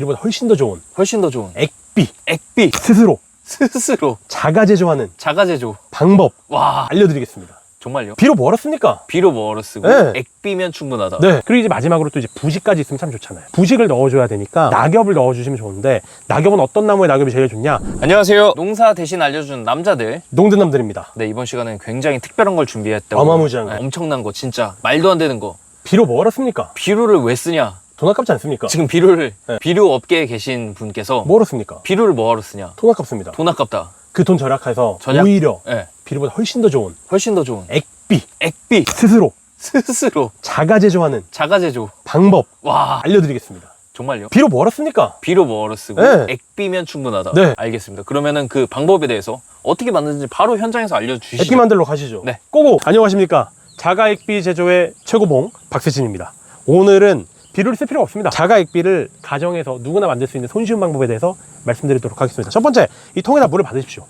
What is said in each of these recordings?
비료보다 훨씬 더 좋은 훨씬 더 좋은 액비 액비 스스로 스스로 자가 제조하는 자가 제조. 방법 와 알려드리겠습니다. 정말요? 뭐하러 씁니까? 비료 뭐로 쓰고 네. 액비면 충분하다. 네. 그리고 이제 마지막으로 또 이제 부식까지 있으면 참 좋잖아요. 부식을 넣어줘야 되니까 낙엽을 넣어주시면 좋은데 낙엽은 어떤 나무의 낙엽이 제일 좋냐? 안녕하세요. 농사 대신 알려준 남자들. 농드남들입니다. 네 이번 시간은 굉장히 특별한 걸 준비했다고. 어마무지한 거. 네, 엄청난 거 진짜 말도 안 되는 거. 뭐하러 씁니까? 비료를 왜 쓰냐? 돈 아깝지 않습니까? 지금 비료를 네. 비료 업계에 계신 분께서 뭐하러 씁니까? 비료를 뭐하러 쓰냐? 돈 아깝습니다. 돈 아깝다. 그 돈 절약해서 절약? 오히려 예. 비료보다 훨씬 더 좋은 훨씬 더 좋은 액비 액비 스스로 스스로 자가 제조하는 자가 제조. 방법 와 알려드리겠습니다. 정말요? 비료 뭐하러 씁니까? 비료 뭐로 쓰고 네. 액비면 충분하다. 네. 알겠습니다. 그러면은 그 방법에 대해서 어떻게 만드는지 바로 현장에서 알려주시죠. 액비 만들러 가시죠. 네. 고고! 안녕하십니까. 자가 액비 제조의 최고봉 박세진입니다. 오늘은 비료를 쓸 필요가 없습니다. 자가 액비를 가정에서 누구나 만들 수 있는 손쉬운 방법에 대해서 말씀드리도록 하겠습니다. 첫 번째, 이 통에다 물을 받으십시오.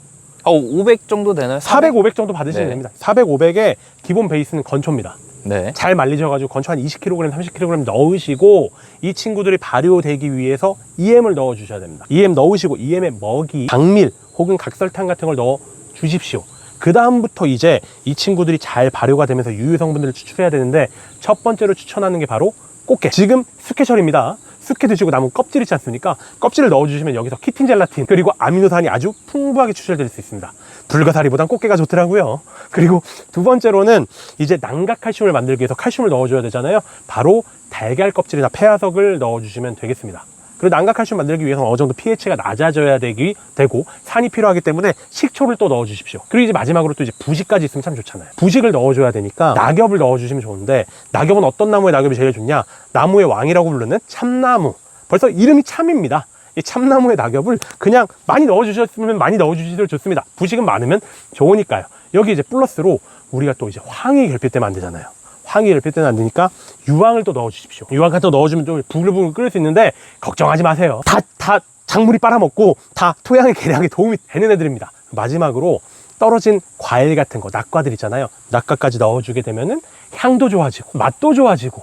아, 500 정도 되나요? 400, 500 정도 받으시면 네. 됩니다. 400, 500의 기본 베이스는 건초입니다. 네. 잘 말리셔가지고 건초 한 20kg, 30kg 넣으시고 이 친구들이 발효되기 위해서 EM을 넣어 주셔야 됩니다. EM 넣으시고 EM의 먹이, 당밀 혹은 각설탕 같은 걸 넣어 주십시오. 그 다음부터 이제 이 친구들이 잘 발효가 되면서 유효 성분들을 추출해야 되는데 첫 번째로 추천하는 게 바로 꽃게. 지금 숙회철입니다. 숙회 드시고 남은 껍질 있지 않습니까? 껍질을 넣어주시면 여기서 키틴 젤라틴 그리고 아미노산이 아주 풍부하게 추출될 수 있습니다. 불가사리보단 꽃게가 좋더라고요. 그리고 두 번째로는 이제 난각 칼슘을 만들기 위해서 칼슘을 넣어줘야 되잖아요. 바로 달걀 껍질이나 폐화석을 넣어주시면 되겠습니다. 그리고 난각 칼슘 만들기 위해서는 어느 정도 pH가 낮아져야 되기 되고 산이 필요하기 때문에 식초를 또 넣어 주십시오. 그리고 이제 마지막으로 또 이제 부식까지 있으면 참 좋잖아요. 부식을 넣어 줘야 되니까 낙엽을 넣어 주시면 좋은데 낙엽은 어떤 나무의 낙엽이 제일 좋냐? 나무의 왕이라고 부르는 참나무. 벌써 이름이 참입니다. 이 참나무의 낙엽을 그냥 많이 넣어주셨으면 많이 넣어주시도 좋습니다. 부식은 많으면 좋으니까요. 여기 이제 플러스로 우리가 또 이제 황이 결핍 때면 안 되잖아요. 황이 결핍 때는 안 되니까 유황을 또 넣어주십시오. 유황 같은 거 넣어주면 좀 부글부글 끓을 수 있는데 걱정하지 마세요. 다, 다 작물이 빨아먹고 다 토양의 개량에 도움이 되는 애들입니다. 마지막으로 떨어진 과일 같은 거, 낙과들 있잖아요. 낙과까지 넣어주게 되면은 향도 좋아지고 맛도 좋아지고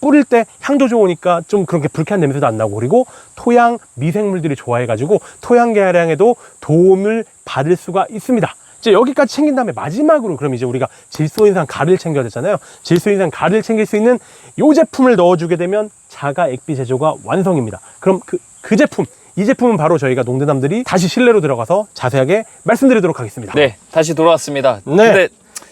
뿌릴 때 향도 좋으니까 좀 그렇게 불쾌한 냄새도 안 나고 그리고 토양 미생물들이 좋아해가지고 토양 개량에도 도움을 받을 수가 있습니다. 이제 여기까지 챙긴 다음에 마지막으로 그럼 이제 우리가 질소인산 가를 챙겨야 되잖아요. 질소인산 가를 챙길 수 있는 요 제품을 넣어주게 되면 자가 액비 제조가 완성입니다. 그럼 그, 그 제품, 이 제품은 바로 저희가 농대남들이 다시 실내로 들어가서 자세하게 말씀드리도록 하겠습니다. 네, 다시 돌아왔습니다. 네. 근데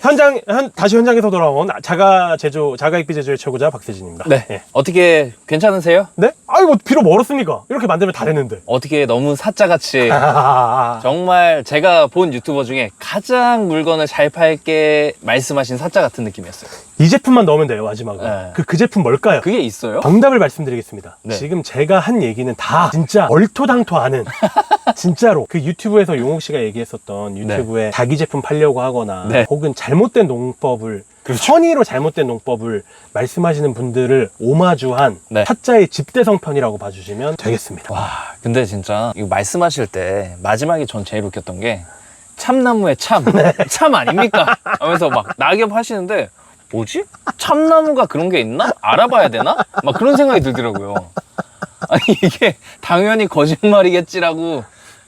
현장, 현, 다시 현장에서 돌아온 자가 제조, 자가 액비 제조의 최고자 박세진입니다. 네. 예. 어떻게 괜찮으세요? 네? 아이고, 비로 멀었습니까? 이렇게 만들면 다 됐는데. 어떻게 너무 사짜같이 아, 정말 제가 본 유튜버 중에 가장 물건을 잘 팔게 말씀하신 사짜 같은 느낌이었어요. 이 제품만 넣으면 돼요, 마지막으로. 네. 그, 그 제품 뭘까요? 그게 있어요? 정답을 말씀드리겠습니다. 네. 지금 제가 한 얘기는 다 진짜 얼토당토 아는 진짜로 그 유튜브에서 용옥 씨가 얘기했었던 유튜브에 자기 제품 팔려고 하거나 네. 혹은 잘못된 농법을 그렇죠. 선의로 잘못된 농법을 말씀하시는 분들을 오마주한 네. 타짜의 집대성 편이라고 봐주시면 되겠습니다. 와, 근데 진짜 이거 말씀하실 때 마지막에 전 제일 웃겼던 게 참나무의 참, 참 아닙니까? 하면서 막 낙엽 하시는데 뭐지? 참나무가 그런 게 있나? 알아봐야 되나? 막 그런 생각이 들더라고요. 아니 이게 당연히 거짓말이겠지라고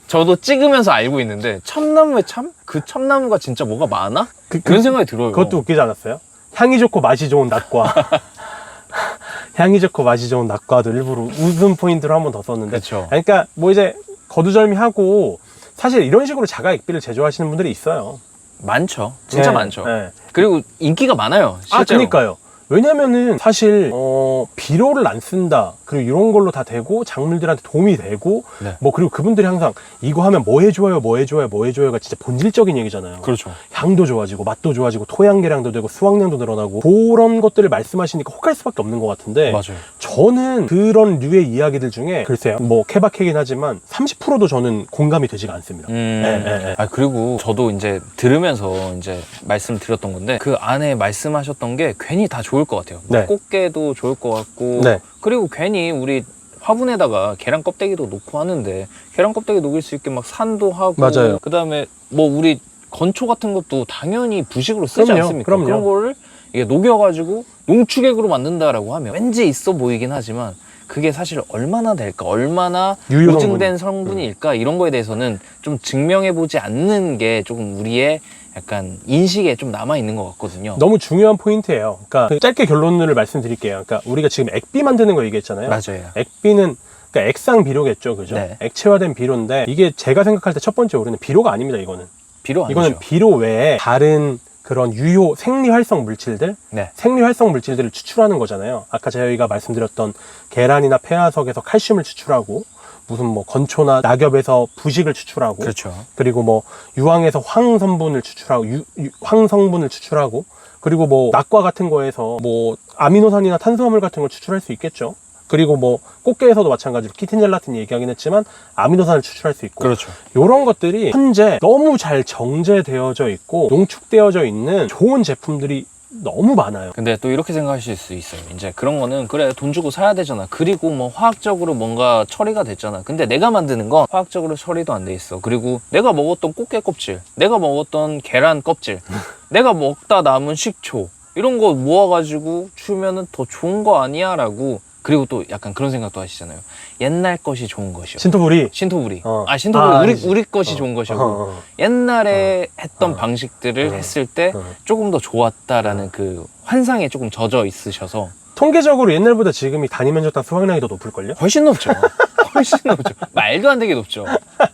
저도 찍으면서 알고 있는데 참나무의 참? 그 참나무가 진짜 뭐가 많아? 그, 그런 생각이 들어요. 그것도 웃기지 않았어요? 향이 좋고 맛이 좋은 낙과. 향이 좋고 맛이 좋은 낙과도 일부러 웃음 포인트로 한 번 더 썼는데. 그쵸. 그러니까 뭐 이제 거두절미하고 사실 이런 식으로 자가 액비를 제조하시는 분들이 있어요. 많죠. 진짜 네, 많죠. 네. 그리고 인기가 많아요. 아, 실제로. 그니까요. 왜냐면은 사실 어, 비료를 안 쓴다 그리고 이런 걸로 다 되고 작물들한테 도움이 되고 네. 뭐 그리고 그분들이 항상 이거 하면 뭐 해줘요 뭐 해줘요 뭐 해줘요가 진짜 본질적인 얘기잖아요 그렇죠. 향도 좋아지고 맛도 좋아지고 토양 개량도 되고 수확량도 늘어나고 그런 것들을 말씀하시니까 혹할 수밖에 없는 것 같은데 맞아요. 저는 그런 류의 이야기들 중에 글쎄요 뭐 케바케긴 하지만 30%도 저는 공감이 되지가 않습니다 음. 예, 예, 예. 아 그리고 저도 이제 들으면서 이제 말씀드렸던 건데 그 안에 말씀하셨던 게 괜히 다 좋을 것 같아요. 뭐 네. 꽃게도 좋을 것 같고 네. 그리고 괜히 우리 화분에다가 계란 껍데기도 놓고 하는데 계란 껍데기 녹일 수 있게 막 산도 하고 맞아요. 그다음에 뭐 우리 건초 같은 것도 당연히 부식으로 쓰지 그럼요, 않습니까? 그럼요. 런 거를 이게 녹여가지고 농축액으로 만든다라고 하면 왠지 있어 보이긴 하지만 그게 사실 얼마나 될까, 얼마나 유효 보증된 성분일까 이런 거에 대해서는 좀 증명해 보지 않는 게 조금 우리의 약간 인식에 좀 남아 있는 것 같거든요. 너무 중요한 포인트예요. 그러니까 그 짧게 결론을 말씀드릴게요. 그러니까 우리가 지금 액비 만드는 거 얘기했잖아요. 맞아요. 액비는 그러니까 액상 비료겠죠, 그죠? 네. 액체화된 비료인데 이게 제가 생각할 때 첫 번째 오류는 비료가 아닙니다. 이거는 비료 아니죠. 이거는 비료 외에 다른 그런 유효 생리 활성 물질들, 네. 생리 활성 물질들을 추출하는 거잖아요. 아까 저희가 말씀드렸던 계란이나 폐화석에서 칼슘을 추출하고 무슨 뭐 건초나 낙엽에서 부식을 추출하고 그렇죠. 그리고 뭐 유황에서 황 성분을 추출하고 유, 유- 황 성분을 추출하고 그리고 뭐 낙과 같은 거에서 뭐 아미노산이나 탄수화물 같은 걸 추출할 수 있겠죠. 그리고 뭐 꽃게에서도 마찬가지로 키틴젤라틴 얘기하긴 했지만 아미노산을 추출할 수 있고 그렇죠. 이런 것들이 현재 너무 잘 정제되어져 있고 농축되어져 있는 좋은 제품들이 너무 많아요. 근데 또 이렇게 생각하실 수 있어요. 이제 그런 거는 그래 돈 주고 사야 되잖아. 그리고 뭐 화학적으로 뭔가 처리가 됐잖아. 근데 내가 만드는 건 화학적으로 처리도 안 돼 있어. 그리고 내가 먹었던 꽃게 껍질, 내가 먹었던 계란 껍질, 내가 먹다 남은 식초 이런 거 모아가지고 주면은 더 좋은 거 아니야라고. 그리고 또 약간 그런 생각도 하시잖아요. 옛날 것이 좋은 것이요. 신토불이 신토부리. 어. 아 신토부리 아, 우리 알지. 우리 것이 어. 좋은 것이고 어, 어. 옛날에 했던 어. 방식들을 어. 했을 때 어. 조금 더 좋았다라는 그 환상에 조금 젖어 있으셔서 통계적으로 옛날보다 지금이 단위 면적당 수확량이 더 높을걸요? 훨씬 높죠. 훨씬 높죠. 말도 안 되게 높죠.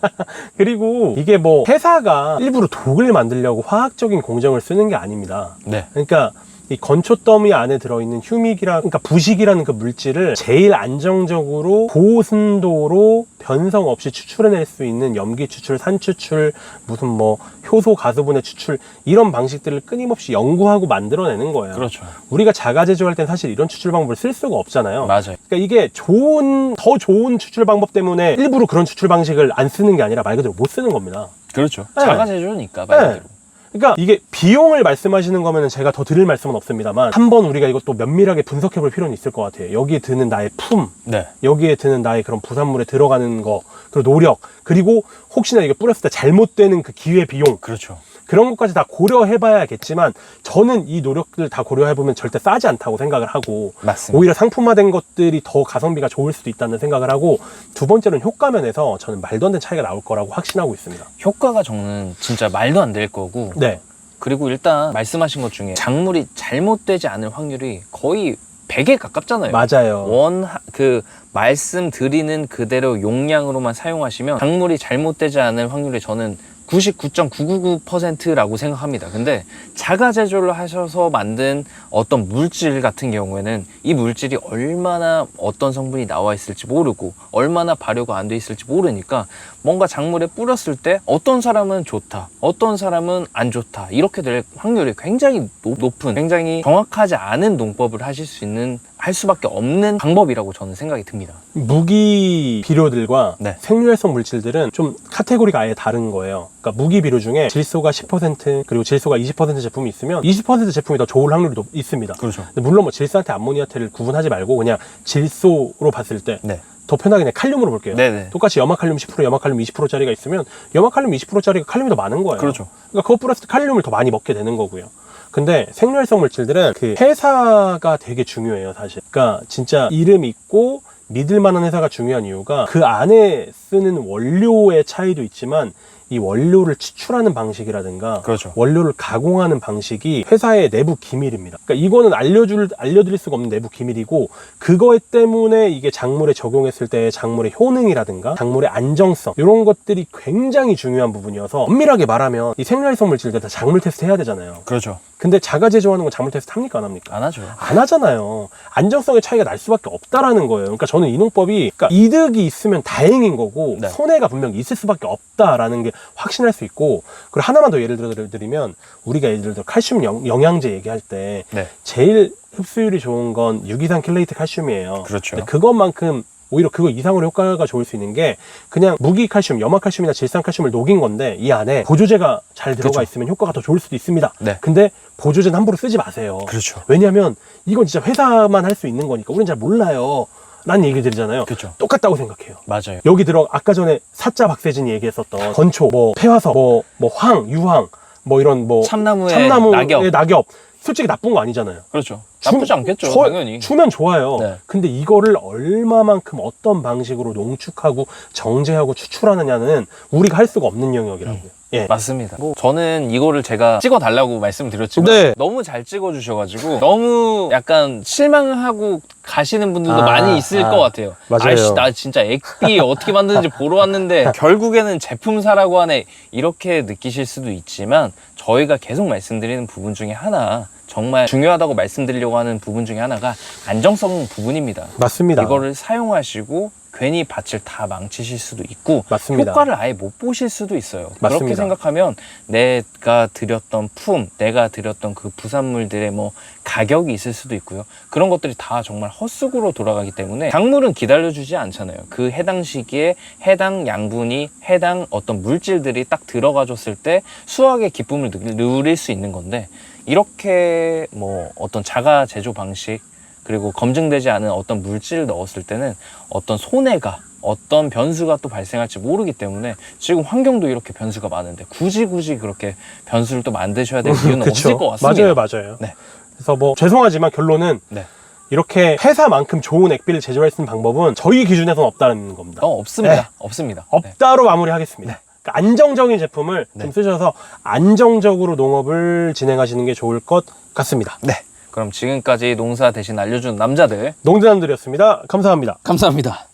그리고 이게 뭐 회사가 일부러 독을 만들려고 화학적인 공정을 쓰는 게 아닙니다. 네. 그러니까 이 건초 더미 안에 들어있는 휴믹이라 그러니까 부식이라는 그 물질을 제일 안정적으로 고순도로 변성 없이 추출해낼 수 있는 염기 추출, 산 추출, 무슨 뭐 효소 가수분해 추출 이런 방식들을 끊임없이 연구하고 만들어내는 거예요. 그렇죠. 우리가 자가 제조할 땐 사실 이런 추출 방법을 쓸 수가 없잖아요. 맞아요. 그러니까 이게 좋은 더 좋은 추출 방법 때문에 일부러 그런 추출 방식을 안 쓰는 게 아니라 말 그대로 못 쓰는 겁니다. 그렇죠. 네. 자가 제조니까 말 그대로. 그러니까 이게 비용을 말씀하시는 거면 제가 더 드릴 말씀은 없습니다만 한번 우리가 이것도 면밀하게 분석해 볼 필요는 있을 것 같아요. 여기에 드는 나의 품, 네. 여기에 드는 나의 그런 부산물에 들어가는 거, 그리고 노력, 그리고 혹시나 이게 뿌렸을 때 잘못되는 그 기회 비용 그렇죠. 그런 것까지 다 고려해 봐야겠지만 저는 이 노력들 다 고려해 보면 절대 싸지 않다고 생각을 하고 맞습니다. 오히려 상품화된 것들이 더 가성비가 좋을 수도 있다는 생각을 하고 두 번째는 효과 면에서 저는 말도 안 되는 차이가 나올 거라고 확신하고 있습니다. 효과가 저는 진짜 말도 안 될 거고 네. 그리고 일단 말씀하신 것 중에 작물이 잘못되지 않을 확률이 거의 100에 가깝잖아요. 맞아요. 원 그 말씀드리는 그대로 용량으로만 사용하시면 작물이 잘못되지 않을 확률이 저는 99.999%라고 생각합니다. 근데 자가 제조를 하셔서 만든 어떤 물질 같은 경우에는 이 물질이 얼마나 어떤 성분이 나와 있을지 모르고 얼마나 발효가 안 돼 있을지 모르니까 뭔가 작물에 뿌렸을 때 어떤 사람은 좋다, 어떤 사람은 안 좋다 이렇게 될 확률이 굉장히 노- 높은, 굉장히 정확하지 않은 농법을 하실 수 있는 할 수밖에 없는 방법이라고 저는 생각이 듭니다. 무기 비료들과 네. 생유활성 물질들은 좀 카테고리가 아예 다른 거예요. 그러니까 무기 비료 중에 질소가 10% 그리고 질소가 20% 제품이 있으면 20% 제품이 더 좋을 확률이 높- 있습니다. 그렇죠. 물론 뭐 질산테 암모니아테를 구분하지 말고 그냥 질소로 봤을 때더 네. 편하게 그냥 칼륨으로 볼게요. 네네. 똑같이 염화칼륨 10%, 염화칼륨 20%짜리가 있으면 염화칼륨 20%짜리가 칼륨이 더 많은 거예요. 그렇죠. 그러니까 그거 플러스 칼륨을 더 많이 먹게 되는 거고요. 근데 생유활성 물질들은 그 회사가 되게 중요해요, 사실. 그러니까 진짜 이름 있고 믿을 만한 회사가 중요한 이유가 그 안에 쓰는 원료의 차이도 있지만 이 원료를 추출하는 방식이라든가 그렇죠. 원료를 가공하는 방식이 회사의 내부 기밀입니다. 그러니까 이거는 알려줄 알려드릴 수가 없는 내부 기밀이고 그거 때문에 이게 작물에 적용했을 때 작물의 효능이라든가 작물의 안정성 이런 것들이 굉장히 중요한 부분이어서 엄밀하게 말하면 이 생활성 물질들 다 작물 테스트 해야 되잖아요. 그렇죠. 근데 자가 제조하는 건 작물 테스트 합니까 안 합니까? 안 하죠. 안 하잖아요. 안정성의 차이가 날 수밖에 없다라는 거예요. 그러니까 저는 이 농법이 그러니까 이득이 있으면 다행인 거고 네. 손해가 분명히 있을 수밖에 없다라는 게 확신할 수 있고 그리고 하나만 더 예를 들어 드리면 우리가 예를 들어 칼슘 영, 영양제 얘기할 때 네. 제일 흡수율이 좋은 건 유기산 킬레이트 칼슘이에요. 그렇죠. 그것만큼 오히려 그거 이상으로 효과가 좋을 수 있는 게 그냥 무기 칼슘, 염화 칼슘이나 질산 칼슘을 녹인 건데 이 안에 보조제가 잘 들어가 그렇죠. 있으면 효과가 더 좋을 수도 있습니다. 네. 근데 보조제는 함부로 쓰지 마세요. 그렇죠. 왜냐하면 이건 진짜 회사만 할 수 있는 거니까 우리는 잘 몰라요. 라는 얘기 드리잖아요. 그렇죠. 똑같다고 생각해요. 맞아요. 여기 들어 아까 전에 사자 박세진이 얘기했었던 건초, 뭐 폐화석, 뭐 뭐 황, 유황, 뭐 이런 뭐 참나무의 참나무의 낙엽. 낙엽. 솔직히 나쁜 거 아니잖아요. 그렇죠. 나쁘지 않겠죠, 저- 당연히. 주면 좋아요. 네. 근데 이거를 얼마만큼 어떤 방식으로 농축하고 정제하고 추출하느냐는 우리가 할 수가 없는 영역이라고요. 예. 맞습니다. 뭐 저는 이거를 제가 찍어 달라고 말씀드렸지만 네. 너무 잘 찍어 주셔가지고 너무 약간 실망하고 가시는 분들도 아, 많이 있을 아. 것 같아요. 맞아요. 아이씨, 나 진짜 액비 어떻게 만드는지 보러 왔는데 결국에는 제품 사라고 하네 이렇게 느끼실 수도 있지만 저희가 계속 말씀드리는 부분 중에 하나 정말 중요하다고 말씀드리려고 하는 부분 중에 하나가 안정성 부분입니다. 맞습니다. 이거를 사용하시고 괜히 밭을 다 망치실 수도 있고 맞습니다. 효과를 아예 못 보실 수도 있어요. 그렇게 맞습니다. 생각하면 내가 들였던 품, 내가 들였던 그 부산물들의 뭐 가격이 있을 수도 있고요. 그런 것들이 다 정말 헛수고로 돌아가기 때문에 작물은 기다려주지 않잖아요. 그 해당 시기에 해당 양분이 해당 어떤 물질들이 딱 들어가줬을 때 수확의 기쁨을 느- 누릴 수 있는 건데 이렇게 뭐 어떤 자가 제조 방식 그리고 검증되지 않은 어떤 물질을 넣었을 때는 어떤 손해가 어떤 변수가 또 발생할지 모르기 때문에 지금 환경도 이렇게 변수가 많은데 굳이 굳이 그렇게 변수를 또 만드셔야 될 이유는 없을. 것 같습니다. 맞아요, 맞아요. 네. 그래서 뭐 죄송하지만 결론은 네. 이렇게 회사만큼 좋은 액비를 제조할 수 있는 방법은 저희 기준에서는 없다는 겁니다. 어, 없습니다. 네. 없습니다. 네. 없다로 마무리하겠습니다. 그러니까 안정적인 제품을 네. 좀 쓰셔서 안정적으로 농업을 진행하시는 게 좋을 것 같습니다. 네. 그럼 지금까지 농사 대신 알려준 남자들 농대남들이었습니다. 감사합니다. 감사합니다.